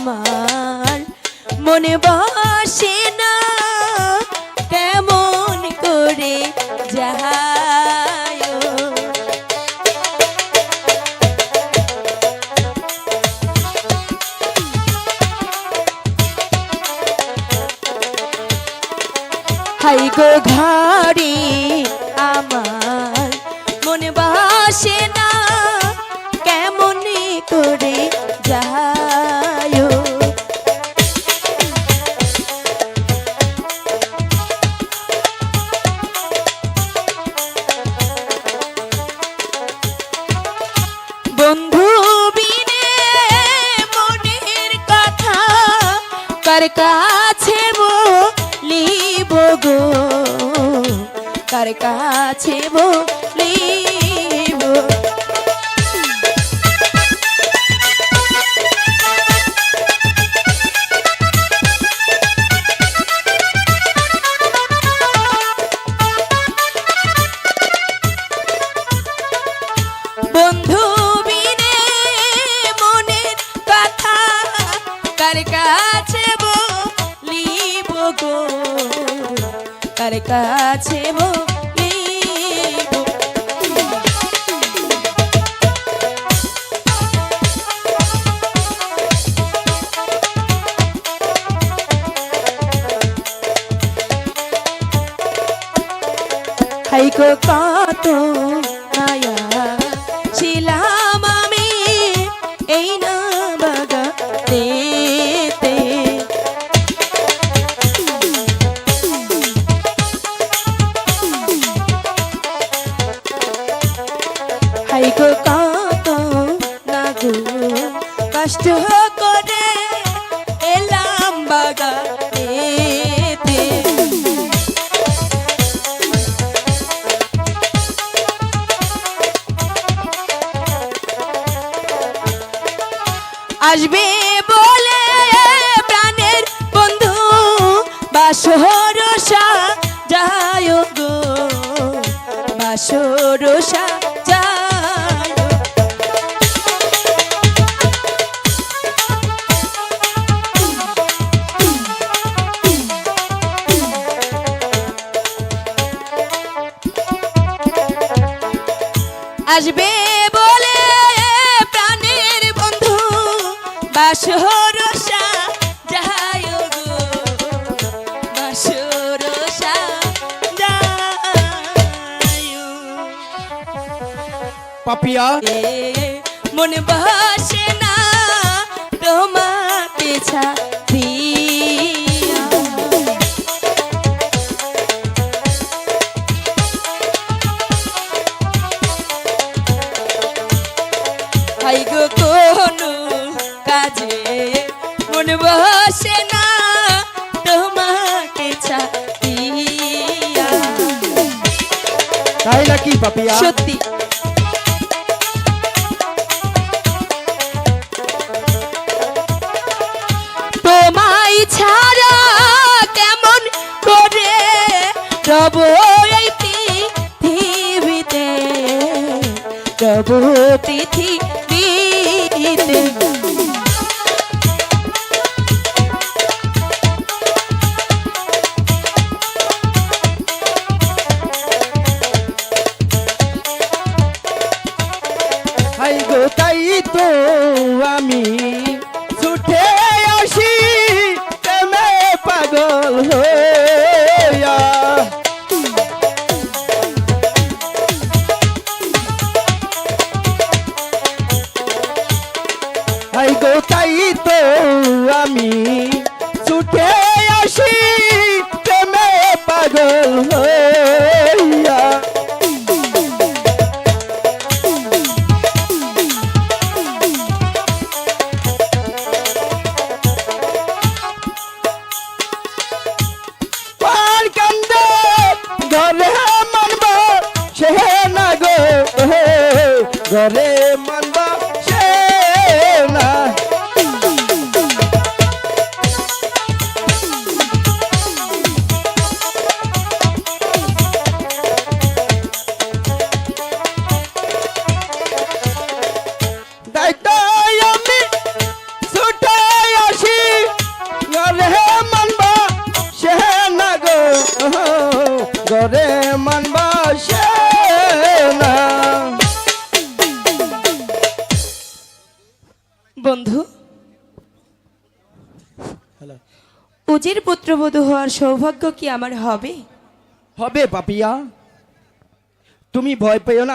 আমার মনে বসে না কেমন করে যাহায়। হাই গো ঘরে আমার মনে বাসে না কার কাছে বলিব গো? কার কাছে বলিব? বন্ধু কার কাছে গো কার কাছে হাইকো কষ্ট করে এলাম আসবে বলে প্রাণের বন্ধু বাসরসা যায় গো বাসরসা আসবে বলে প্রাণের বন্ধু যায় পাপিয়া। মন বসে না তোমাকে ছাড়িয়া হাই গো কোনো কাজে? মন বসে না তোমাকে ছাড়িয়া তাই নাকি পাপিয়া? সত্যি। তোমায় ছাড়া কেমন করে রব এই পৃথিবীতে? রব পৃথিবীতে গো তাই তো আমি ছুটে আসি প্রেমে পাগল হইয়া তাই তো আমি ছুটে আসি প্রেমে পাগল হইয়া। ঘরে মানব সে না ঘরে মানব গরে মানবাসে না। বন্ধু উজির পুত্রবধূ হওয়ার সৌভাগ্য কি আমার হবে? হবে পাপিয়া। তুমি ভয় পেও না